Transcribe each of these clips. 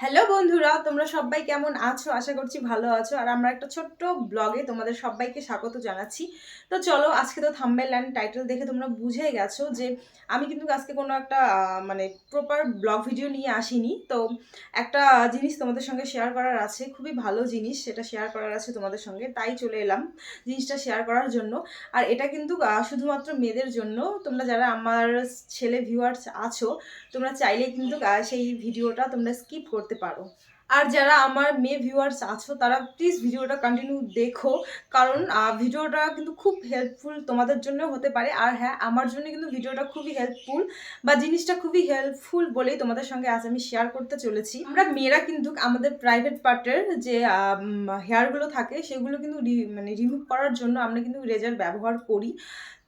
Hello বন্ধুরা, তোমরা সবাই কেমন আছো? আশা করছি ভালো আছো। আর আমরা একটা ছোট্ট ব্লগে তোমাদের সবাইকে স্বাগত জানাচ্ছি। তো চলো, আজকে তো থাম্বেল অ্যান্ড টাইটেল দেখে তোমরা বুঝে গেছো যে আমি কিন্তু আজকে কোনো একটা মানে প্রপার ব্লগ ভিডিও নিয়ে আসিনি। তো একটা জিনিস তোমাদের সঙ্গে শেয়ার করার আছে, খুবই ভালো জিনিস, সেটা শেয়ার করার আছে তোমাদের সঙ্গে, তাই চলে এলাম জিনিসটা শেয়ার করার জন্য। আর এটা কিন্তু শুধুমাত্র মেয়েদের জন্য। তোমরা যারা আমার ছেলে ভিউয়ার্স আছো, তোমরা চাইলে কিন্তু সেই ভিডিওটা তোমরা স্কিপ করতে পারো। আর যারা আমার মেয়ে ভিউয়ার্স আছো, তারা প্লিজ ভিডিওটা কন্টিনিউ দেখো। কারণ ভিডিওটা কিন্তু খুব হেল্পফুল তোমাদের জন্য হতে পারে। আর হ্যাঁ আমার জন্য কিন্তু ভিডিওটা খুবই হেল্পফুল বা জিনিসটা খুবই হেল্পফুল বলেই তোমাদের সঙ্গে আজ আমি শেয়ার করতে চলেছি। আমরা মেয়েরা কিন্তু আমাদের প্রাইভেট পার্টের যে হেয়ারগুলো থাকে, সেগুলো কিন্তু মানে রিমুভ করার জন্য আমরা কিন্তু রেজার ব্যবহার করি।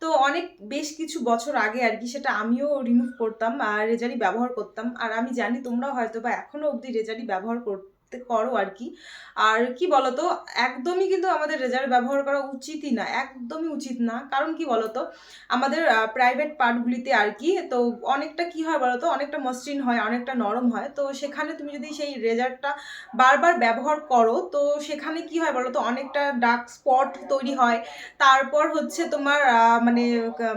তো অনেক, বেশ কিছু বছর আগে আর কি সেটা আমিও রিমুভ করতাম আর রেজারি ব্যবহার করতাম। আর আমি জানি তোমরা হয়তো বা এখনও অবধি রেজারি ব্যবহার করতে করো আর কি। আর কি বলতো, একদমই কিন্তু আমাদের রেজার ব্যবহার করা উচিতই না, একদমই উচিত না। কারণ কি বলতো, আমাদের প্রাইভেট পার্টগুলিতে আর কি, তো অনেকটা কি হয় বলতো, অনেকটা মসৃণ হয়, অনেকটা নরম হয়। তো সেখানে তুমি যদি সেই রেজারটা বারবার ব্যবহার করো, তো সেখানে কি হয় বলতো, অনেকটা ডার্ক স্পট তৈরি হয়। তারপর হচ্ছে তোমার মানে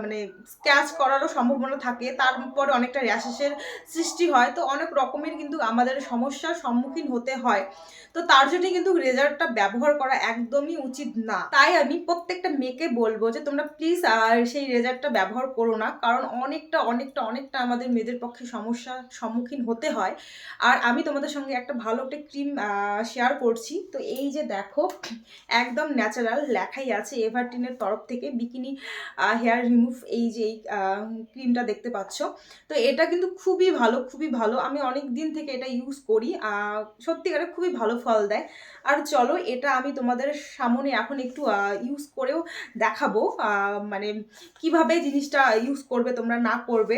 মানে স্ক্যাচ করারও সম্ভাবনা থাকে। তারপরে অনেকটা র্যাশেসের সৃষ্টি হয়। তো অনেক রকমের কিন্তু আমাদের সমস্যার সম্মুখীন হতে হয়। তো তার জন্য কিন্তু রেজারটা ব্যবহার করা একদমই উচিত না। তাই আমি প্রত্যেকটা মেয়েকে বলব যে তোমরা প্লিজ সেই রেজারটা ব্যবহার করো না। কারণ অনেকটা অনেকটা অনেকটা আমাদের মেয়েদের পক্ষে সমস্যার সম্মুখীন হতে হয়। আর আমি তোমাদের সঙ্গে একটা ভালো একটা ক্রিম শেয়ার করছি। তো এই যে দেখো একদম ন্যাচারাল লেখাই আছে এভারটিনের তরফ থেকে বিকিনি হেয়ার রিমুভ এই যে এই ক্রিমটা দেখতে পাচ্ছ। তো এটা কিন্তু খুবই ভালো খুবই ভালো। আমি অনেক দিন থেকে এটা ইউজ করি। আহ, সত্যিকারে খুবই ভালো ফল দেয়। আর চলো, এটা আমি তোমাদের সামনে এখন একটু ইউজ করেও দেখাবো মানে কীভাবে জিনিসটা ইউজ করবে, তোমরা না করবে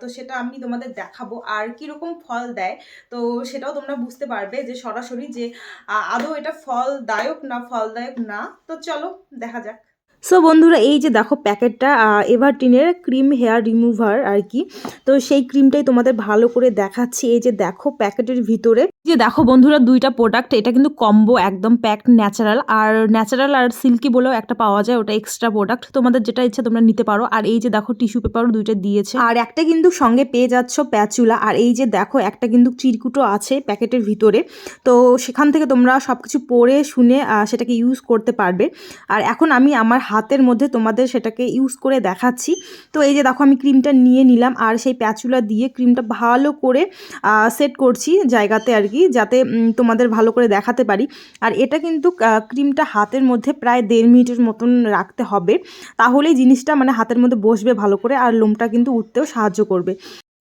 তো সেটা আমি তোমাদের দেখাবো। আর কীরকম ফল দেয়, তো সেটাও তোমরা বুঝতে পারবে যে সরাসরি যে আদৌ এটা ফলদায়ক না ফলদায়ক না। তো চলো, দেখা যাক। সো বন্ধুরা, এই যে দেখো প্যাকেটটা এভারটিনের ক্রিম হেয়ার রিমুভার আর কি। তো সেই ক্রিমটাই তোমাদের ভালো করে দেখাচ্ছি। এই যে দেখো প্যাকেটের ভিতরে। যে দেখো বন্ধুরা, দুইটা প্রোডাক্ট এটা কিন্তু কম্বো একদম প্যাকড ন্যাচারাল আর ন্যাচারাল আর সিল্কি বলেও একটা পাওয়া যায়, ওটা এক্সট্রা প্রোডাক্ট তোমাদের যেটা ইচ্ছা তোমরা নিতে পারো। আর এই যে দেখো টিস্যু পেপারও দুইটা দিয়েছে। আর একটা কিন্তু সঙ্গে পেয়ে যাচ্ছ প্যাচুলা আর এই যে দেখো, একটা কিন্তু চিরকুটো আছে প্যাকেটের ভিতরে। তো সেখান থেকে তোমরা সব কিছু পড়ে শুনে সেটাকে ইউজ করতে পারবে। আর এখন আমি আমার হাতের মধ্যে তোমাদের সেটাকে ইউজ করে দেখাচ্ছি। তো এই যে দেখো আমি ক্রিমটা নিয়ে নিলাম আর সেই প্যাচুলা দিয়ে ক্রিমটা ভালো করে সেট করছি জায়গাতে আর কি, যাতে তোমাদের ভালো করে দেখাতে পারি। আর এটা কিন্তু ক্রিমটা হাতের মধ্যে প্রায় দেড় মিনিটের মতন রাখতে হবে। তাহলেই জিনিসটা মানে হাতের মধ্যে বসবে ভালো করে আর লোমটা কিন্তু উঠতেও সাহায্য করবে।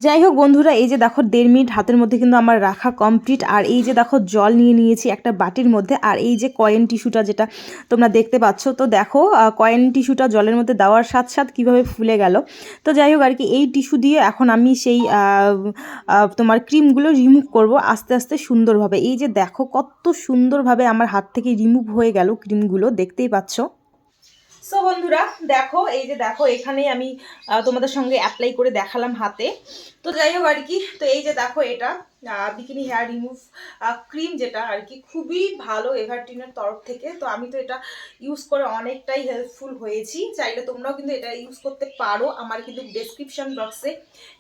যাই হোক বন্ধুরা, এই যে দেখো দেড় মিনিট হাতের মধ্যে কিন্তু আমার রাখা কমপ্লিট আর এই যে দেখো জল নিয়ে নিয়েছি একটা বাটির মধ্যে, আর এই যে কয়েন টিস্যুটা যেটা তোমরা দেখতে পাচ্ছ, তো দেখো কয়েন টিস্যুটা জলের মধ্যে দেওয়ার সাথে সাথে কীভাবে ফুলে গেল। তো যাই হোক আর কি, এই টিস্যু দিয়ে এখন আমি সেই তোমার ক্রিমগুলো রিমুভ করব আস্তে আস্তে সুন্দরভাবে। এই যে দেখো কত সুন্দরভাবে আমার হাত থেকে রিমুভ হয়ে গেল ক্রিমগুলো দেখতেই পাচ্ছ। সো বন্ধুরা, দেখো, এই যে দেখো, এখানেই আমি তোমাদের সঙ্গে অ্যাপ্লাই করে দেখালাম হাতে। তো যাই হোক আর কি, তো এই যে দেখো এটা বিকিনি হেয়ার রিমুভ ক্রিম যেটা আর কি খুবই ভালো এভারটিনের তরফ থেকে। তো আমি তো এটা ইউজ করে অনেকটাই হেল্পফুল হয়েছি। চাইলে তোমরাও কিন্তু এটা ইউজ করতে পারো। আমার কিন্তু ডেসক্রিপশন বক্সে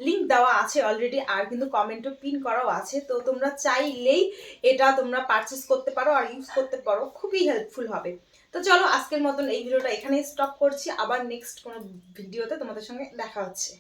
লিঙ্ক দেওয়া আছে অলরেডি আর কিন্তু কমেন্টও পিন করাও আছে। তো তোমরা চাইলেই এটা তোমরা পারচেস করতে পারো আর ইউজ করতে পারো। খুবই হেল্পফুল হবে। তো চলো আজকের মতন এই ভিডিওটা এখানেই স্টপ করছি। আবার নেক্সট কোনো ভিডিওতে তোমাদের সঙ্গে দেখা হচ্ছে।